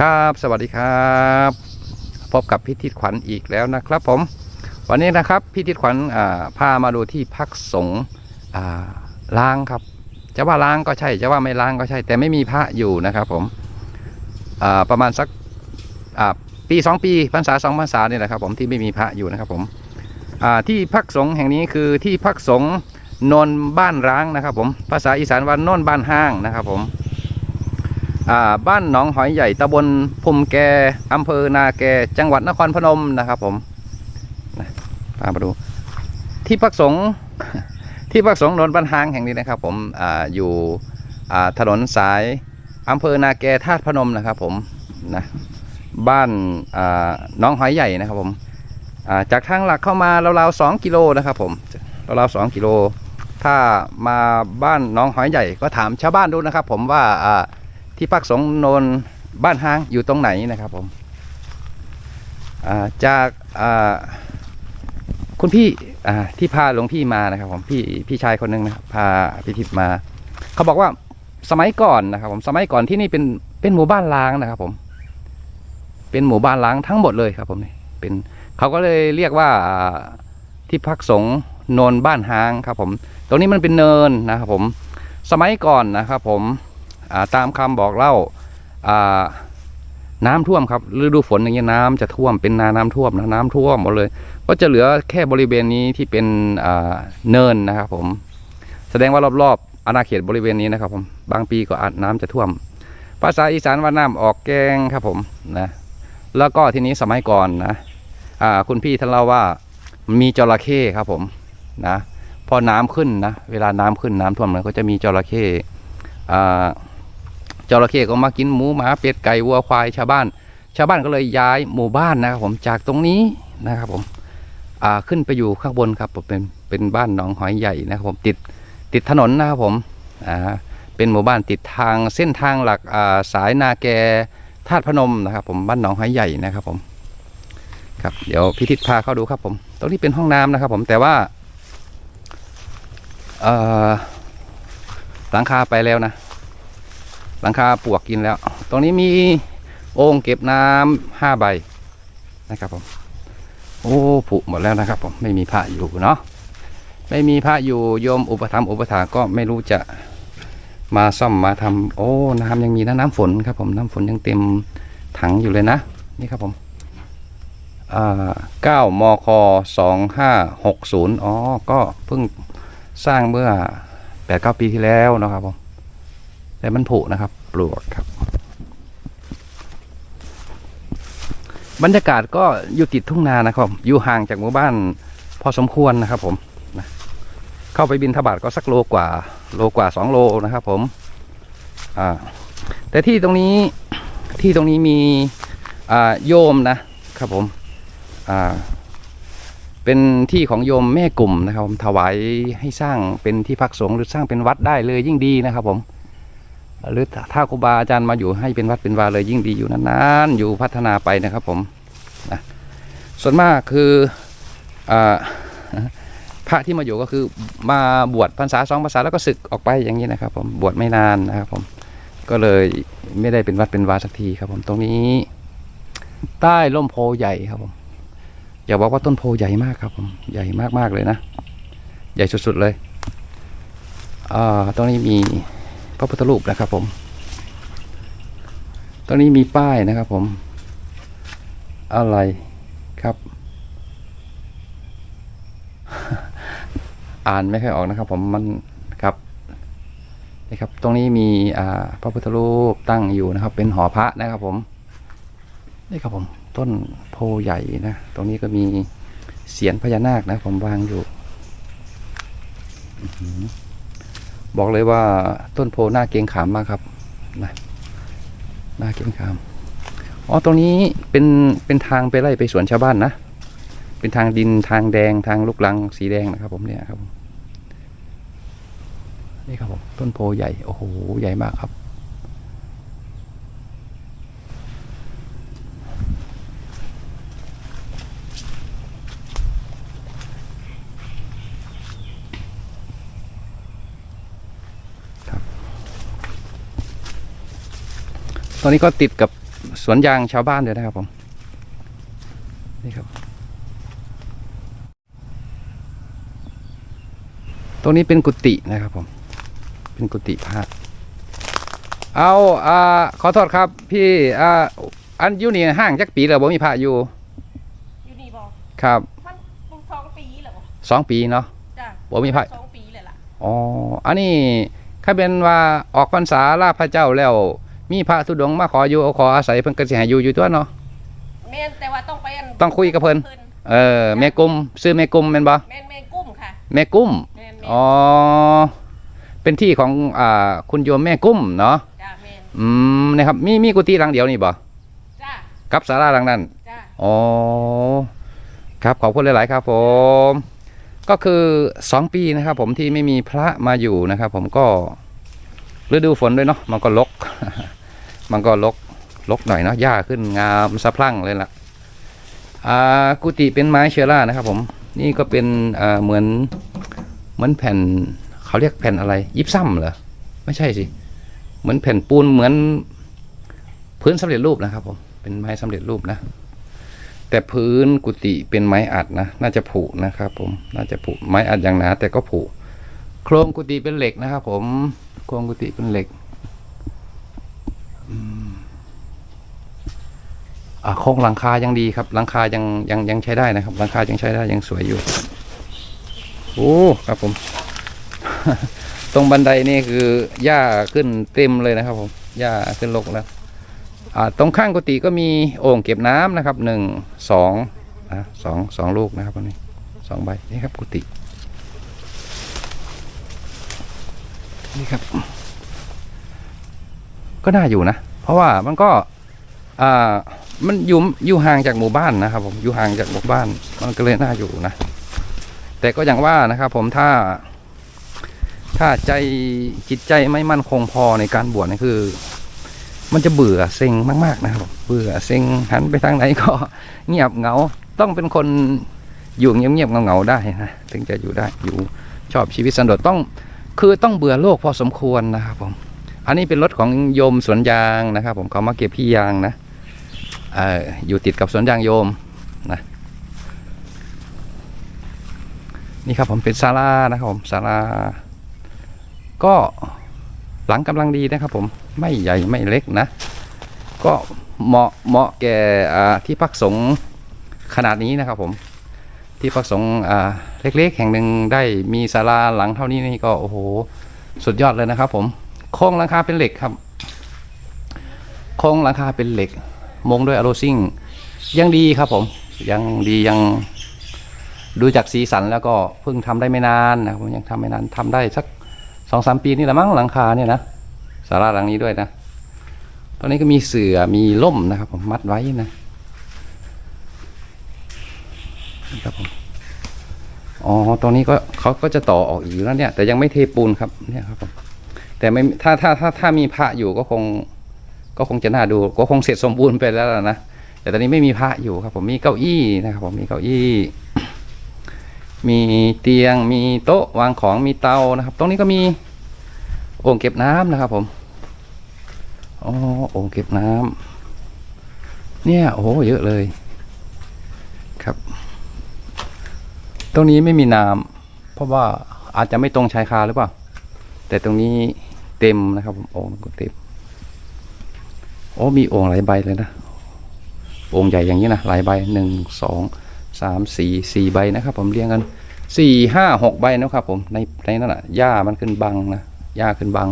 ครับสวัสดีครับ พบกับพิทิศขวัญอีกแล้วนะครับผม วันนี้นะครับพิทิศขวัญพามาดูที่พักสงฆ์ล้างครับ จะว่าล้างก็ใช่จะว่าไม่ล้างก็ใช่ แต่ไม่มีพระอยู่นะครับผมประมาณสักปีสองปีพรรษาสองพรรษาเนี่ยแหละครับผมที่ไม่มีพระอยู่นะครับผมที่พักสงฆ์แห่งนี้คือที่พักสงฆ์นนบ้านร้างนะครับผมภาษาอีสานว่านนบ้านห้างนะครับผม บ้านหนองหอยใหญ่ตำบลภูมแกอำเภอนาแกจังหวัดนครพนมนะครับผมนะพามมาดู ที่พักสงฆ์ที่พักสงฆ์นนบ้านหางแห่งนี้นะครับ ผมออยู่ถนนสายอำเภอนาแกธาตุพนมนะครับ ผมนะบ้านน้องหอยใหญ่นะครับผมจากทางหลักเข้ามาราวๆสองกิโลนะครับ ผมราวๆสองกิโล ถ้ามาบ้านน้องหอยใหญ่ก็ถามชาวบ้านดูนะครับ ผมว่าอ่า ที่พักสงโนนบ้านห้างอยู่ตรงไหนนะครับผมจากคุณพี่ที่พาหลวงพี่มานะครับผมพี่พี่ชายคนหนึ่งนะพาพิทิพมา เขาบอกว่าสมัยก่อนนะครับ ผมสมัยก่อนที่นี่เป็นเป็นหมู่บ้านล้างนะครับ ผม เป็นหมู่บ้านล้างทั้งหมดเลยครับ ผมนี่เป็นเขาก็เลยเรียกว่าที่พักสงโนนบ้านห้างครับ ผม ตรงนี้มันเป็นเนินนะครับ ผม สมัยก่อนนะครับ ผม ตามคำบอกเล่าาน้ำท่วมครับฤดูฝนอย่างเงี้ยน้ำจะท่วมเป็นนาน้ำท่วมนะน้ำท่วมหมดเลย ก็จะเหลือแค่บริเวณนี้ที่เป็นเนินนะครับผม แสดงว่ารอบๆอาณาเขตบริเวณนี้นะครับผมบางปีก็อาจน้ำจะท่วม ภาษาอีสานว่าน้ำออกแกงครับผมนะแล้วก็ทีนี้สมัยก่อนนะคุณพี่ท่านเล่าว่ามีจระเข้ครับผมนะพอน้ำขึ้นนะเวลาน้ำขึ้นน้ำท่วมมันก็จะมีจระเข้อ่า จระเข้ก็มากินหมูหมาเป็ดไก่วัวควายชาวบ้าน ชาวบ้านก็เลยย้ายหมู่บ้านนะครับผมจากตรงนี้นะครับผมอ่าขึ้นไปอยู่ข้างบนครับผมเป็นเป็นบ้านหนองหอยใหญ่นะครับผมติดติดถนนนะครับผมอ่าเป็นหมู่บ้านติดทางเส้นทางหลักอ่าสายนาแกธาตุพนมนะครับ ผมบ้านหนองหอยใหญ่นะครับผมครับเดี๋ยวพิทิศพาเข้าดูครับผม ตรงนี้เป็นห้องน้ำนะครับ ผมแต่ว่าหลังคาไปแล้วนะ หลังคาปวกกินแล้ว ตรงนี้มีโอ่งเก็บน้ำห้าใบนะครับผม โอ้ผุหมดแล้วนะครับ ผมไม่มีพระอยู่เนาะไม่มีพระอยู่โยมอุปถัมอุปถาก็ไม่รู้จะมาซ่อมมาทำโอ้น้ำยังมีนะน้ำฝนครับ ผมน้ำฝนยังเต็มถังอยู่เลยนะ นี่ครับผมอ่าเก้ามคสองห้าหกศูนย์อ๋อ ก็เพิ่งสร้างเมื่อแปดเก้าปีที่แล้วนะครับผม แต่มันผุนะครับ ปลวกครับ บรรยากาศก็อยู่ติดทุ่งนานะครับ อยู่ห่างจากหมู่บ้านพอสมควรนะครับ ผมนะเข้าไปบินทบาทก็สักโลกว่า โลกว่าสองโลนะครับ ผม อ่า แต่ที่ตรงนี้ที่ตรงนี้มีอ่าโยมนะครับผมอ่าเป็นที่ของโยมแม่กลุ่มนะครับผมถวายให้สร้างเป็นที่พักสงฆ์หรือสร้างเป็นวัดได้เลยยิ่งดีนะครับผม หรือถ้าครูบาอาจารย์มาอยู่ให้เป็นวัดเป็นวาเลยยิ่งดีอยู่นานๆอยู่พัฒนาไปนะครับผมนะส่วนมากคืออพระที่มาอยู่ก็คือมาบวชพรรษาสองพรรษาแล้วก็ศึกออกไปอย่างนี้นะครับ ผมบวชไม่นานนะครับผมก็เลยไม่ได้เป็นวัดเป็นวาสักทีครับผมตรงนี้ ใต้ร่มโพใหญ่ครับผมอย่าบอกว่าต้นโพใหญ่มากครับผมใหญ่มากๆเลยนะ ใหญ่สุดๆเลยอ่าตรงนี้มี ระพุทธรูปนะครับผมตรงนี้มีป้ายนะครับผม อะไรครับ อ่านไม่ค่อยออกนะครับ ผมมันครับนี่ครับ ตรงนี้มีอ่าพระพุทธรูปตั้งอยู่นะครับ เป็นหอพระนะครับผมนี่ครับผมต้นโพใหญ่นะ ตรงนี้ก็มีเสียนพญานาคนะผมวางอยู่อื บอกเลยว่าต้นโพหน้าเกงขามมากครับนะหน้าเกงขามอ๋อตรงนี้เป็นเป็นทางไปไล่ไปสวนชาวบ้านนะ เป็นทางดินทางแดงทางลูกลังสีแดงนะครับ ผมเนี่ยครับนี่ครับผมต้นโพใหญ่โอ้โหใหญ่มากครับ ตอนนี้ก็ติดกับสวนยางชาวบ้านเลยนะครับผม นี่ครับ ตรงนี้เป็นกุฏินะครับผม เป็นกุฏิพระ เอาอ่าขอโทษครับ พี่อ่าอันอยูนี่ห้างจักปีแล้วบ่มีพระอยู่ อยู่นี่บอกครับมันมันสองปีแล้วบ่สองปีเนาะจ้ะบ่มีพระสองปีเลยล่ะ อ๋อ อันนี้ถ้าเป็นว่าออกพรรษาลาพระเจ้าแล้ว มีพระธุดงค์มาขออยู่ขออาศัยเพิ่นก็สิให้อยู่อยู่ตัวเนาะแม่นแต่ว่าต้องไปอันต้องคุยกับเพิ่น เออแม่กุ้มซื้อแม่กุ้มแม่นบ่แม่นแม่นกุ้มค่ะแม่กุ้มแม่นแม่นอ๋อเป็นที่ของอ่าคุณโยมแม่กุ้มเนาะจ้าแม่นอืมนะครับมีมีกุฏิหลังเดียวนี่บ่จ้ากับศาลาหลังนั้น จ้าอ๋อครับขอบคุณหลาย ๆ ครับผม ก็คือสองปีนะครับ ผมที่ไม่มีพระมาอยู่นะครับ ผมก็ฤดูฝนด้วยเนาะมันก็ลก มันก็ลกลกหน่อยเนาะหญ้าขึ้นงามสะพรั่งเลยล่ะอ่ากุฏิเป็นไม้เชื้อรานะครับผมนี่ก็เป็นอ่าเหมือนเหมือนแผ่นเขาเรียกแผ่นอะไร ยิบซ้ำเหรอไม่ใช่สิเหมือนแผ่นปูนเหมือนพื้นสำเร็จรูปนะครับผมเป็นไม้สำเร็จรูปนะ แต่พื้นกุฏิเป็นไม้อัดนะน่าจะผุนะครับผมน่าจะผุไม้อัดอย่างหนาแต่ก็ผุโครงกุฏิเป็นเหล็กนะครับผมโครงกุฏิเป็นเหล็ก อ่าโครงหลังคายังดีครับหลังคายังยังยังใช้ได้นะครับหลังคายังใช้ได้ยังสวยอยู่โอ้ครับผม ตรงบันไดนี่คือหญ้าขึ้นเต็มเลยนะครับ ผมหญ้าขึ้นรกแล้วอ่าตรงข้างกุฏิก็มีโอ่งเก็บน้ำนะครับหนึ่งสองอะสองสองลูกนะครับอันนี้สองใบนี่ครับกุฏินี่ครับ ก็น่าอยู่นะ เพราะว่ามันก็อ่ามันอยู่อยู่ห่างจากหมู่บ้านนะครับ ผมอยู่ห่างจากหมู่บ้าน มันก็เลยน่าอยู่นะ แต่ก็อย่างว่านะครับ ผมถ้า ถ้าใจจิตใจไม่มั่นคงพอในการบวชนี่คือ มันจะเบื่อเซ็งมาก ๆ นะครับเบื่อเซ็งหันไปทางไหนก็ เงียบเหงาต้องเป็นคนอยู่เงียบๆเหงาๆได้นะถึงจะอยู่ได้อยู่ชอบชีวิตสันโดษต้อง คือต้องเบื่อโลกพอสมควรนะครับผม อันนี้เป็นรถของโยมสวนยางนะครับ ผมเขามาเก็บขี้ยางนะออยู่ติดกับสวนยางโยมนะนี่ครับผมเป็นศาลานะครับผมศาลาก็หลังกำลังดีนะครับ ผมไม่ใหญ่ไม่เล็กนะ ก็เหมาะเหมาะแก่ที่พักสงขนาดนี้นะครับผมที่พักสงเล็กๆ แห่งหนึ่งได้มีศาลาหลังเท่านี้นี่ก็โอ้โหสุดยอดเลยนะครับผม โครงหลังคาเป็นเหล็กครับ โครงหลังคาเป็นเหล็ก มงด้วยอะโรซิ่งยังดีครับผม ยังดียังดูจากสีสันแล้วก็เพิ่งทำได้ไม่นานนะผมยังทำไม่นานทำได้สักสองสามปีนี่แหละมั้งหลังคาเนี่ยนะศาลาหลังนี้ด้วยนะ ตอนนี้ก็มีเสือมีล่มนะครับ ผมมัดไว้นะครับผมอ๋อตรงนี้ก็เขาก็จะต่อออกอีกแล้วเนี่ย แต่ยังไม่เทปูนครับเนี่ยครับผม แต่ไม่ถ้าถ้าถ้าถ้ามีพระอยู่ก็คงก็คงจะน่าดูก็คงเสร็จสมบูรณ์ไปแล้วนะแต่ตอนนี้ไม่มีพระอยู่ครับ ผมมีเก้าอี้นะครับ ผมมีเก้าอี้ มีเตียงมีโต๊ะวางของมีเตานะครับ ตรงนี้ก็มีโอ่งเก็บน้ำนะครับ ผมอ๋อโอ่งเก็บน้ำเนี่ยโอ้โหเยอะเลย ครับ ตรงนี้ไม่มีน้ำเพราะว่าอาจจะไม่ตรงชายคาหรือเปล่าแต่ตรงนี้ เต็มนะครับผมโอ่งก็เต็มโอ้มีโอ่งหลายใบเลยนะโอ่งใหญ่อย่างนี้นะหลายใบหนึ่งสองสามสี่สี่ใบนะครับผมเรียงกันสี่ห้าหกใบนะครับผมในในนั้นอะหญ้ามันขึ้นบังนะหญ้าขึ้นบัง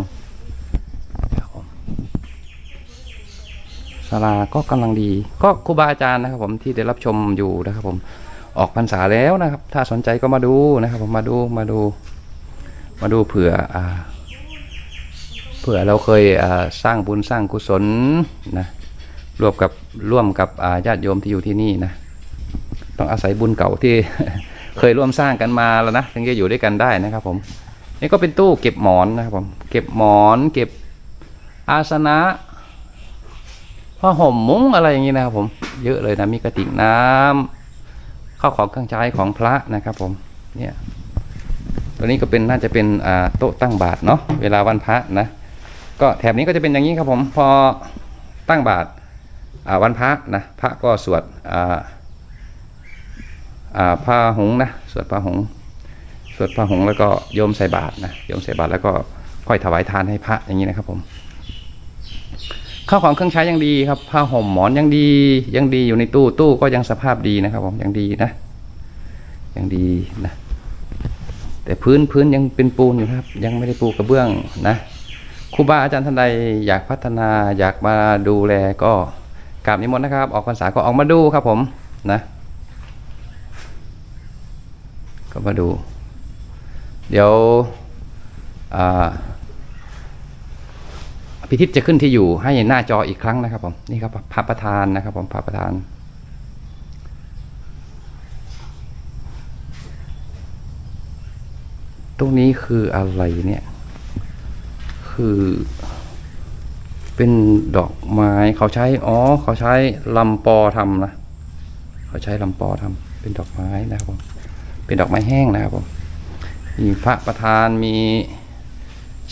ศาลาก็กำลังดี ก็ครูบาอาจารย์นะครับ ผมที่ได้รับชมอยู่นะครับ ผมออกพรรษาแล้วนะครับ ถ้าสนใจก็มาดูนะครับ ผมมาดูมาดู มาดูเผื่ออ่า ผื่อเราเคยสร้างบุญสร้างกุศลนะร่วมกับร่วมกับญาติโยมที่อยู่ที่นี่นะต้องอาศัยบุญเก่าที่เคยร่วมสร้างกันมาแล้วนะถึงจะอยู่ด้วยกันได้นะครับ ผมนี่ก็เป็นตู้เก็บหมอนนะครับผมเก็บหมอน เก็บอาสนะผ้าห่มมุ้งอะไรอย่างนี้นะครับผมเยอะเลยนะมีกระติกน้ำข้าวของเครื่องใช้ของพระนะครับ ผมเนี่ยตัวนี้ก็เป็นน่าจะเป็นโต๊ะตั้งบาตรเนาะเวลาวันพระนะ ก็แถบนี้ก็จะเป็นอย่างนี้ครับผมพอตั้งบาตรอ่าวันพระนะพระก็สวดอ่าอ่าพระหงนะสวดพระหงสวดพระหงแล้วก็โยมใส่บาตรนะโยมใส่บาตรแล้วก็ค่อยถวายทานให้พระอย่างนี้นะครับผมข้าวของเครื่องใช้ยังดีครับผ้าห่มหมอนยังดียังดีอยู่ในตู้ตู้ก็ยังสภาพดีนะครับผมยังดีนะยังดีนะแต่พื้นพื้นยังเป็นปูนอยู่ครับ ยังไม่ได้ปูกระเบื้องนะ ครูบาอาจารย์ท่านใดอยากพัฒนาอยากมาดูแลก็กราบนิมนต์นะครับ ออกพรรษาก็ออกมาดูครับผมนะ ก็มาดู เดี๋ยวพิทิจะขึ้นที่อยู่ให้หน้าจออีกครั้งนะครับผมนี่ครับพระประธานนะครับผมพระประธานตรงนี้คืออะไรเนี่ย คือ เป็นดอกไม้เขาใช้อ๋อเขาใช้ลำปอทำนะเขาใช้ลำปอทำเป็นดอกไม้นะครับผมเป็นดอกไม้แห้งนะครับผมมีพระประธานมี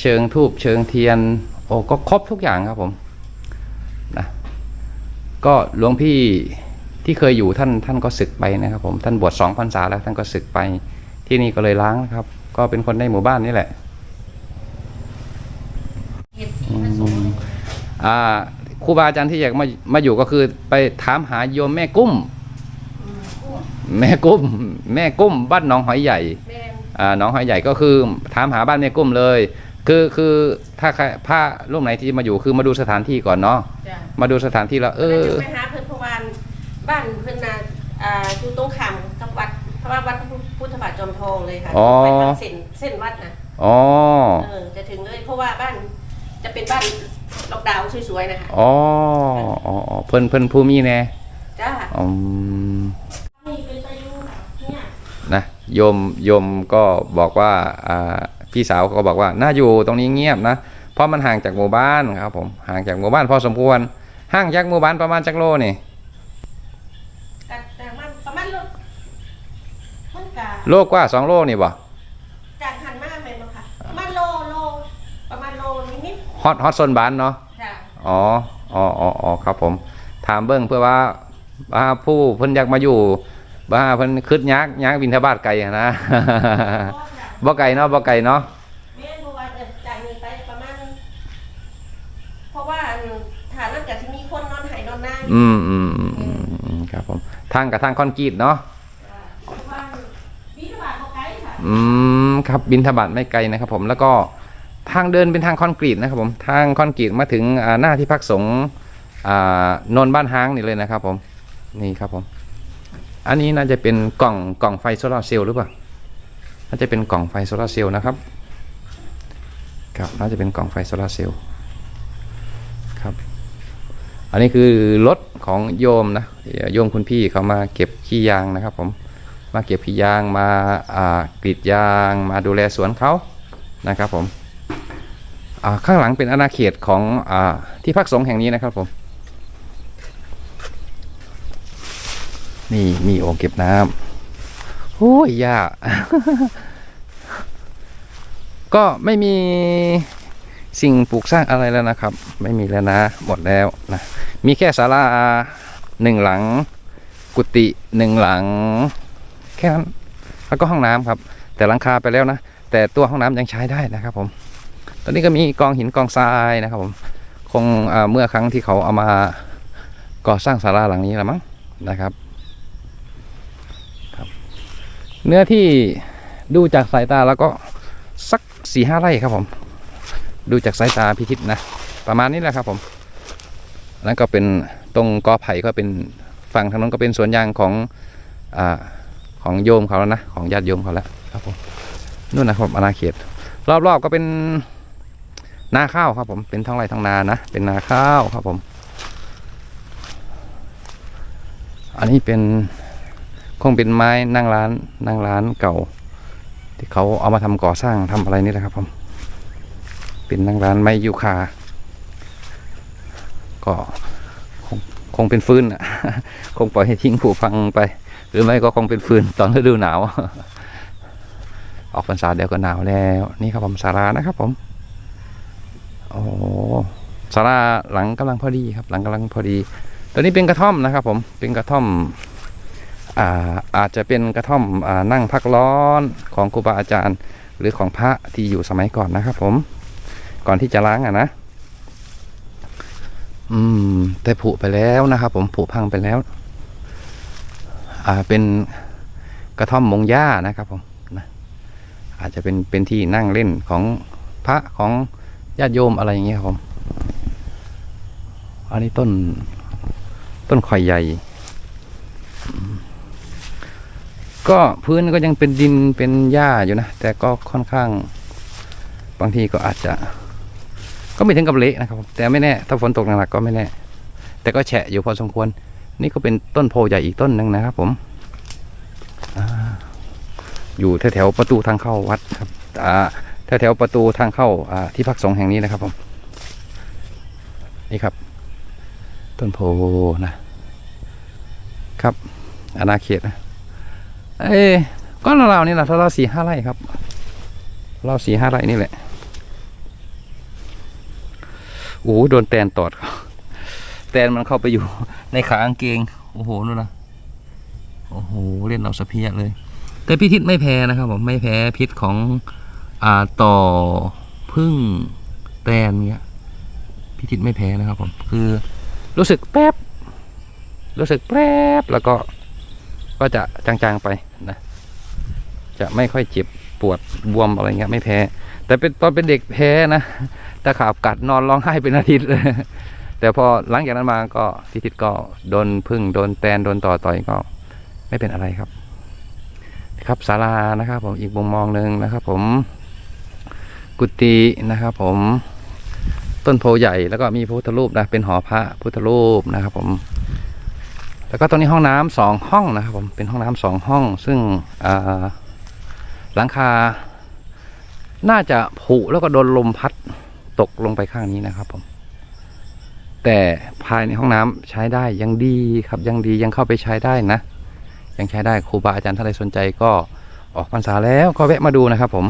เชิงทูบเชิงเทียน โอ้ก็ครบทุกอย่างครับผมนะก็หลวงพี่ที่เคยอยู่ท่านท่านก็ศึกไปนะครับผมท่านบวชสองพรรษาแล้วท่านก็ศึกไปที่นี่ก็เลยล้างนะครับ ก็เป็นคนในหมู่บ้านนี่แหละ เห็ดที่ผสม อ่า ครูบาอาจารย์ที่อยากมามาอยู่ก็คือไปถามหาโยมแม่กุ้มอืมกุ้งแม่กุ้ม แม่กุ้มบ้านหนองหอยใหญ่แม่นอ่าหนองหอยใหญ่ก็คือถามหาบ้านแม่กุ้มเลย คือคือถ้าใครพระรูปไหนที่มาอยู่คือมาดูสถานที่ก่อนเนาะจ้ะมาดูสถานที่แล้วเอเอออไปหาเพิ่นเพราะว่าบ้านเพิ่นน่ะอ่าอยู่ตรงข้ามกับวัดเพราะว่าวัดพุทธบาทจอมทองเลยค่ะอ๋อไปทางเส้นเส้นวัดนะอ๋อเออจะถึงเลยเพราะว่าบ้านจะเป็นบ้าน ล็อกดาวน์สวยๆนะคะอ๋ออ๋ออ๋อเพิ่นเพิ่นภูมิแน่จ้าอืมนี่เป็นตะยูค่ะเนี่ยนะโยมโยมก็บอกว่าอ่าพี่สาวก็บอกว่าน่าอยู่ตรงนี้เงียบนะเพราะมันห่างจากหมู่บ้านครับผมห่างจากหมู่บ้านพอสมควรห่างจากหมู่บ้านประมาณจักโลนี่แต่แต่มันประมาณโลมันกะโลกว่าสองโลนี่บ่ จากหันมาเป็นบ่ค่ะประมาณโลโลประมาณโลนิด ฮอตฮอตโซนบ้านเนาะๆจ้ะอ๋ออ๋ออ๋ออ๋อครับผม ถามเบิ้งเพื่อว่าว่าผู้เพิ่นอยากมาอยู่ว่าเพิ่นคึดยักยักบินทบาทไกลอะนะก็จ้ะบ่ไกลเนาะบ่ไกลเนาะแม่นเพราะว่าเออจ่ายเงินไปประมาณเพราะว่าอันฐานนั้นจะมีคนนอนไหนอนหน้าอืมอืมอืมอืมอืมครับผมทางกับทางคอนกรีตเนาะเพราะว่าบินบาทเขาไกลค่ะอืมครับบินทบาทไม่ไกลนะครับผมแล้วก็ ทางเดินเป็นทางคอนกรีตนะครับผมทางคอนกรีตมาถึงหน้าที่พักสงฆ์นนบ้านห้างนี่เลยนะครับผมนี่ครับผมอันนี้น่าจะเป็นกล่องกล่องไฟโซลาร์เซลล์หรือเปล่าน่าจะเป็นกล่องไฟโซลาร์เซลล์นะครับครับน่าจะเป็นกล่องไฟโซลาร์เซลล์ครับอันนี้คือรถของโยมนะโยมคุณพี่เขามาเก็บขี้ยางนะครับผมมาเก็บขี้ยางมากรีดยาง มาดูแลสวนเขานะครับผม ข้างหลังเป็นอาณาเขตของอที่พักสงฆ์แห่งนี้นะครับผม นี่มีโอ่งเก็บน้ำโอ้ยยากก็ไม่มีสิ่งปลูกสร้างอะไรแล้วนะครับ ไม่มีแล้วนะ หมดแล้วนะมีแค่ศาลาหนึ่งหลัง กุฏิหนึ่งหลัง แค่นั้นแล้วก็ห้องน้ำครับ แต่หลังคาไปแล้วนะ แต่ตัวห้องน้ำยังใช้ได้นะครับผม อนนี้ก็มีกองหินกองทรายนะครับผมคงเมื่อครั้งที่เขาเอามาก่อสร้างศาลาหลังนี้ละมั้งนะครับครับ เนื้อที่ดูจากสายตาแล้วก็สักสี่ห้าไร่ครับผม ดูจากสายตาพิทิศนะ ประมาณนี้แหละครับผมอันนั้นก็เป็นตรงกอไผ่ก็เป็นฝั่งทางนั้นก็เป็นสวนยางของอของโยมเขาแล้วนะ ของญาติโยมเขาแล้วครับผมนู่นนะครับอาณาเขต รอบๆก็เป็น นาข้าวครับผมเป็นท้องไร่ท้องนานะเป็นนาข้าวครับผม อันนี้เป็นคงเป็นไม้นั่งร้านนั่งร้านเก่า ที่เขาเอามาทำก่อสร้างทำอะไรนี่แหละครับผมเป็นนั่งร้านไม้ยูคาก็คงคงเป็นฟืนอะคงปล่อยให้ทิ้งผุพังไป หรือไม่ก็คงเป็นฟืนตอนฤดูหนาว ออกพรรษาเดี๋ยวก็หนาวแล้ว นี่ครับผมสารานะครับผม โอ้โหสาราหลังกำลังพอดีครับ หลังกำลังพอดี ตัวนี้เป็นกระท่อมนะครับ ผม เป็นกระท่อมอาอาจจะเป็นกระท่อมอนั่งพักร้อนของครูบาอาจารย์ หรือของพระที่อยู่สมัยก่อนนะครับ ผม ก่อนที่จะล้างอะนะ อืม แต่ผุไปแล้วนะครับ ผมผุพังไปแล้ว อ่า เป็นกระท่อมมงหญ้านะครับ ผมนะอาจจะเป็นเป็นที่นั่งเล่นของพระของ ญาติโยมอะไรอย่างเงี้ยครับผม อันนี้ต้น ต้นข่อยใหญ่ ก็พื้นก็ยังเป็นดินเป็นหญ้าอยู่นะ แต่ก็ค่อนข้าง บางทีก็อาจจะ ก็ไม่ถึงกับเละนะครับ แต่ไม่แน่ ถ้าฝนตกหนักๆก็ไม่แน่ แต่ก็แฉะอยู่พอสมควร นี่ก็เป็นต้นโพใหญ่อีกต้นหนึ่งนะครับ ผมออยู่แถวๆประตูทางเข้าวัดครับอ่า แถวๆประตูทางเข้าอ่าที่พักสงแห่งนี้นะครับผมนี่ครับ ต้นโพนะครับอาณาเขตนะเอ้ยก็ราวนี่แหละถ้าเราสี่ห้าไร่ครับ เราสี่ห้าไร่นี่แหละโอ้โหโดนแตนตอด แตนมันเข้าไปอยู่ในขากางเกง โอ้โหนู่นนะโอ้โหเล่นเอาสะเพียเลย แต่พิษทิศไม่แพ้นะครับผมไม่แพ้พิษของ อ่าต่อพึ่งแตนเงี้ยพิษทิศไม่แพ้นะครับผมคือรู้สึกแป๊บ รู้สึกแป๊บแล้วก็ก็จะจางๆไปนะ จะไม่ค่อยเจ็บปวดบวมอะไรเงี้ยไม่แพ้ แต่เป็นตอนเป็นเด็กแพ้นะตะขาบกัดนอนร้องไห้เป็นอาทิตย์เลยแต่พอหลังจากนั้นมาก็ทิทิศก็โดนพึ่งโดนแตนโดนต่อต่อยก็ไม่เป็นอะไรครับ ครับศาลานะครับ ผมอีกมุมมองหนึ่งนะครับ ผม กุฏินะครับ ผมต้นโพใหญ่แล้วก็มีพระพุทธรูปนะเป็นหอพระพุทธรูปนะครับ ผม แล้วก็ตรงนี้ห้องน้ำสองห้องนะครับ ผมเป็นห้องน้ำสองห้อง ซึ่งหลังคา น่าจะผุแล้วก็โดนลมพัดตกลงไปข้างนี้นะครับ ผม แต่ภายในห้องน้ำใช้ได้ยังดีครับยังดียังเข้าไปใช้ได้นะยังใช้ได้ครูบาอาจารย์ท่านใดสนใจก็ออกพรรษาแล้วก็แวะมาดูนะครับ ผม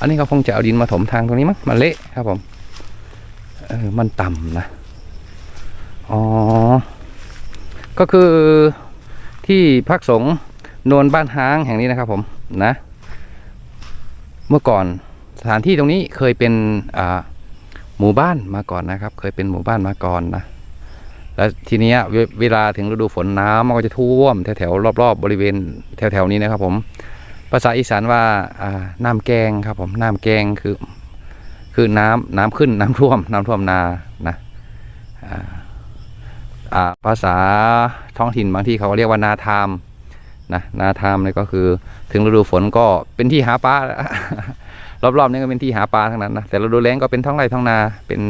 อันนี้ก็คงจะเอาดินมาถมทางตรงนี้มั้งมันเละครับผม เออ มันต่ำนะ อ๋อ ก็คือที่พักสงฆ์โนนบ้านห้างแห่งนี้นะครับผมนะ เมื่อก่อนสถานที่ตรงนี้เคยเป็นอ่าหมู่บ้านมาก่อนนะครับ เคยเป็นหมู่บ้านมาก่อนนะ แล้วทีนี้เวเวลาถึงฤดูฝนน้ำมันก็จะท่วมแถวๆรอบๆบริเวณแถวๆนี้นะครับผม ภาษาอีสานว่าอ่าน้ำแกงครับผมน้ำแกงคือคือน้ำน้ำขึ้นน้ำท่วม น้ำท่วมนานะอ่าภาษาท้องถิ่นบางที่เขาเรียกว่านาทามนะนาทามนี่ก็คือถึงฤดูฝนก็เป็นที่หาปลารอบๆนี้ก็เป็นที่หาปลาทั้งนั้นนะแต่ฤดูแล้งก็เป็นท้องไร่ท้องนาเป็น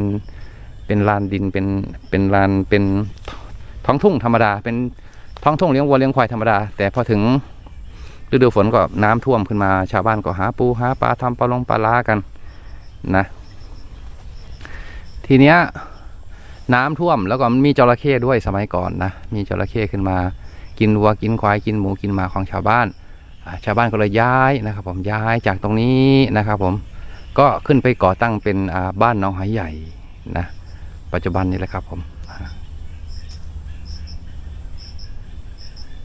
เป็นลานดินเป็นเป็นลานเป็นท้องทุ่งธรรมดา เป็นท้องทุ่งเลี้ยงวัวเลี้ยงควายธรรมดา แต่พอถึง ฤดูฝนก็น้ำท่วมขึ้นมา ชาวบ้านก็หาปูหาปลาทำปลาลงปลาลากันนะ ทีเนี้ยน้ำท่วมแล้วก็มันมีจระเข้ด้วยสมัยก่อนนะมีจระเข้ขึ้นมา กินวัวกินควายกินหมูกินหมาของชาวบ้าน ชาวบ้านก็เลยย้ายนะครับ ผมย้ายจากตรงนี้นะครับ ผมก็ขึ้นไปก่อตั้งเป็นบ้านหน้องหายใหญ่นะปัจจุบันนี้แหละครับผม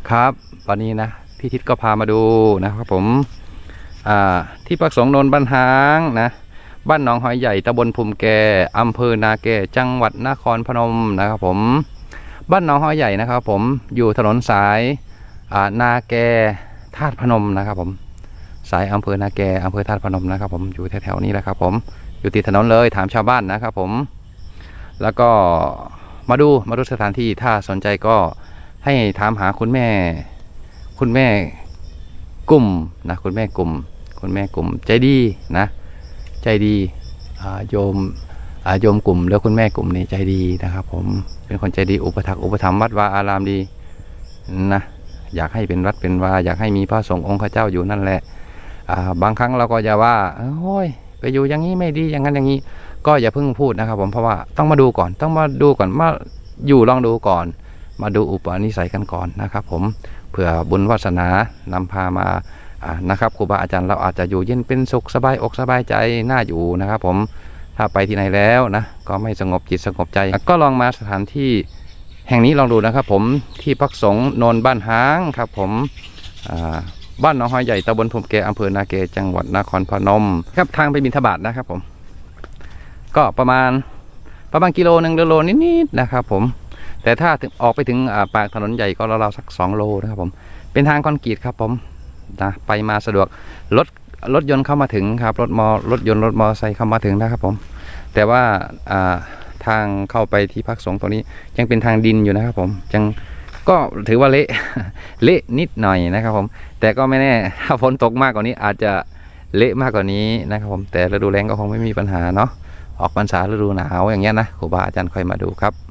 ครับวันนี้นะ พี่ทิศก็พามาดูนะครับผมที่ปักสงโนนบ้านหางนะบ้านหนองหอยใหญ่ตำบลภูมิแกอำเภอนาแกจังหวัดนครพนมนะครับผมบ้านหนองหอยใหญ่นะครับผมอยู่ถนนสายานาแกธาตุพนมนะครับผมสายอำเภอนาแกอำเภอธาตุพนมนะครับผมอยู่แถวๆนี้แหละครับผมอยู่ติดถนนเลยถามชาวบ้านนะครับผม แล้วก็มาดูมาดูสถานที่ถ้าสนใจก็ให้ถามหาคุณแม่ คุณแม่กลุ่มนะคุณแม่กลุ่ม คุณแม่กลุ่ม ใจดีนะ ใจดีโยมโยมกลุ่มแล้วคุณแม่กลุ่มนี่ใจดีนะครับ ผมเป็นคนใจดีอุปถักอุปถัมภ์วัดวาอารามดีนะอยากให้เป็นวัดเป็นวาอยากให้มีพระสงฆ์องค์ข้าเจ้าอยู่นั่นแหละาบางครั้งเราก็จะว่าโอ้ยไปอยู่อย่างนี้ไม่ดีอย่างนั้นอย่างนี้ ก็อย่าเพิ่งพูดนะครับ ผมเพราะว่าต้องมาดูก่อนต้องมาดูก่อนมาอยู่ลองดูก่อน มาดูอุปนิสัยกันก่อนนะครับ ผม เผื่อบุญวาสนานำพามานะครับครูบาอาจารย์เราอาจจะอยู่เย็นเป็นสุขสบายอกสบายใจน่าอยู่นะครับ ผมถ้าไปที่ไหนแล้วนะก็ไม่สงบจิตสงบใจ ก็ลองมาสถานที่แห่งนี้ลองดูนะครับ ผมที่พักสงโนนบ้านห้างครับ ผมบ้านหนองหอยใหญ่ตำบลพรมแกอำเภอนาเกจังหวัดนครพนม ครับทางไปบินทบาทนะครับ ผม ก็ประมาณประมาณกิโลหนึ่งโลนิดๆนะครับ ผม แต่ถ้าถึงออกไปถึงปากถนนใหญ่ก็ราวๆสักสองโลนะครับผมเป็นทางคอนกรีตครับผมนะไปมาสะดวกรถรถยนต์เข้ามาถึงครับรถมอรถยนต์รถมอเตอร์ไซค์เข้ามาถึงนะครับผม แต่ว่าทางเข้าไปที่พักสงฆ์ตรงนี้ยังเป็นทางดินอยู่นะครับผมยังก็ถือว่าเละเละนิดหน่อยนะครับผม แต่ก็ไม่แน่ถ้าฝนตกมากกว่านี้อาจจะเละมากกว่านี้นะครับผมแต่ฤดูแล้งก็คงไม่มีปัญหาเนาะออกพรรษาฤดูหนาวอย่างเงี้ยนะครูบาอาจารย์ค่อยมาดูครับ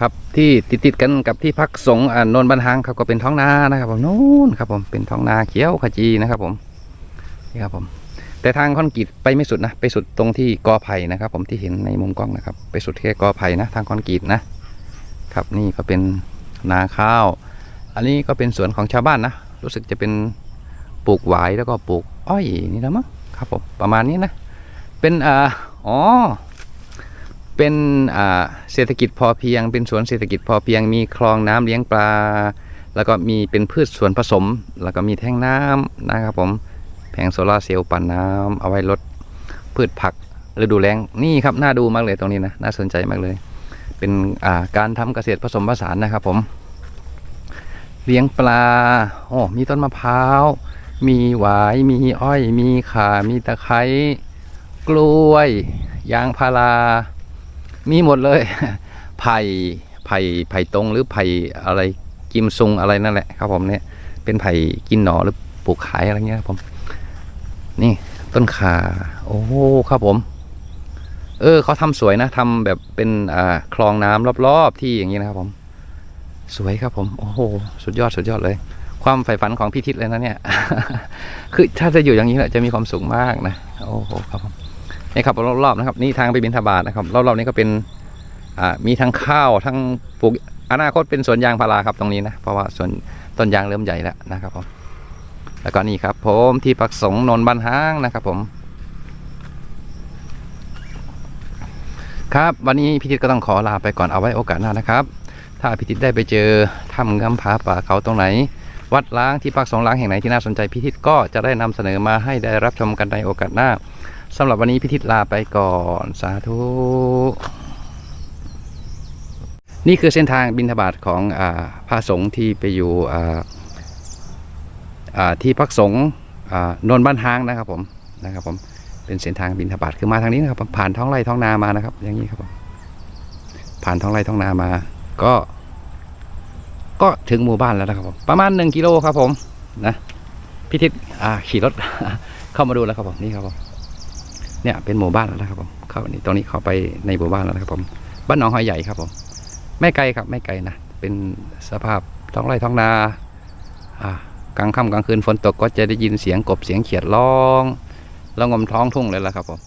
ครับที่ติดติดกันกับที่พักสงฆ์อ่าโนนบันทางครับก็เป็นท้องนานะครับผมนู่นครับผมเป็นท้องนาเขียวขจีนะครับผมนี่ครับผมแต่ทางคอนกรีตไปไม่สุดนะไปสุดตรงที่กอไผ่นะครับ ผมที่เห็นในมุมกล้องนะครับ ไปสุดแค่กอไผ่นะทางคอนกรีตนะครับนี่ก็เป็นนาข้าว อันนี้ก็เป็นสวนของชาวบ้านนะ รู้สึกจะเป็นปลูกหวายแล้วก็ปลูกอ้อยนี่นะมั้งครับผมประมาณนี้นะเป็นอ๋อ เป็นเศรษฐกิจพอเพียง เป็นสวนเศรษฐกิจพอเพียง มีคลองน้ำเลี้ยงปลา แล้วก็มีเป็นพืชสวนผสม แล้วก็มีแท่งน้ำนะครับผมแผงโซลาเซลล์ปั่นน้ำเอาไว้ลดพืชผักฤดูแล้งนี่ครับน่าดูมากเลยตรงนี้นะน่าสนใจมากเลย เป็นาการทำเกษตรผสมผสานนะครับผมเลี้ยงปลาโอ้มีต้นมะพร้าว มีหวาย มีอ้อย มีข่า มีตะไคร้ กล้วย ยางพารา มีหมดเลยไผ่ไผ่ไผ่ตรงหรือไผ่อะไรกิมซุงอะไรนั่นแหละครับผมเนี่ยเป็นไผ่กินหน่อหรือปลูกขายอะไรเงี้ยครับผม นี่ต้นขาโอ้โหครับผม เออเขาทำสวยนะทำแบบเป็นอ่าคลองน้ำรอบๆที่อย่างนี้นะครับผม สวยครับผม โอ้โหสุดยอดสุดยอดเลย ความใฝ่ฝันของพี่ทิศเลยนะเนี่ย คือถ้าจะอยู่อย่างนี้แหละจะมีความสุขมากนะ โอ้โหครับผม นี่ครับรอบๆนะครับ นี่ทางไปบินทบาทนะครับรอบๆนี้ก็เป็นมีทั้งข้าวทั้งปลูกอนาคตเป็นสวนยางพาราครับตรงนี้นะเพราะว่าสวนต้นยางเริ่มใหญ่แล้วนะครับผมแล้วก็นี่ครับผมที่ปักสงนนบ้านห้างนะครับผม ครับวันนี้พี่ทิศก็ต้องขอลาไปก่อนเอาไว้โอกาสหน้านะครับ ถ้าพี่ทิศได้ไปเจอถ้ำงำผาป่าเขาตรงไหน วัดล้างที่พักสงล้างแห่งไหนที่น่าสนใจพี่ทิศก็จะได้นำเสนอมาให้ได้รับชมกันในโอกาสหน้า สำหรับวันนี้พี่ทิศลาไปก่อนสาธุนี่คือเส้นทางบินทบาทของอาพระสงฆ์ที่ไปอยู่ที่พักสงฆ์นนทบ้านห้างนะครับผมนะครับผมเป็นเส้นทางบินทบาทคือมาทางนี้นะครับผ่านท้องไร่ท้องนามานะครับ อย่างนี้ครับผมผ่านท้องไร่ท้องนามา ก็ ก็ถึงหมู่บ้านแล้วนะครับผมประมาณหนึ่งกิโลครับผมนะพิทิศขี่รถเข้ามาดูแล้วครับผมนี่ครับผม เนี่ยเป็นหมู่บ้านแล้วนะครับผมเข้านี่ตรงนี้เข้าไปในหมู่บ้านแล้วนะครับผมบ้านหนองหอยใหญ่ครับผม ไม่ไกลครับไม่ไกลนะเป็นสภาพท้องไร่ท้องนาอ่ากลางค่ำกลางคืนฝนตกก็จะได้ยินเสียงกบเสียงเขียดร้องแล้วงมท้องทุ่งเลยล่ะครับผม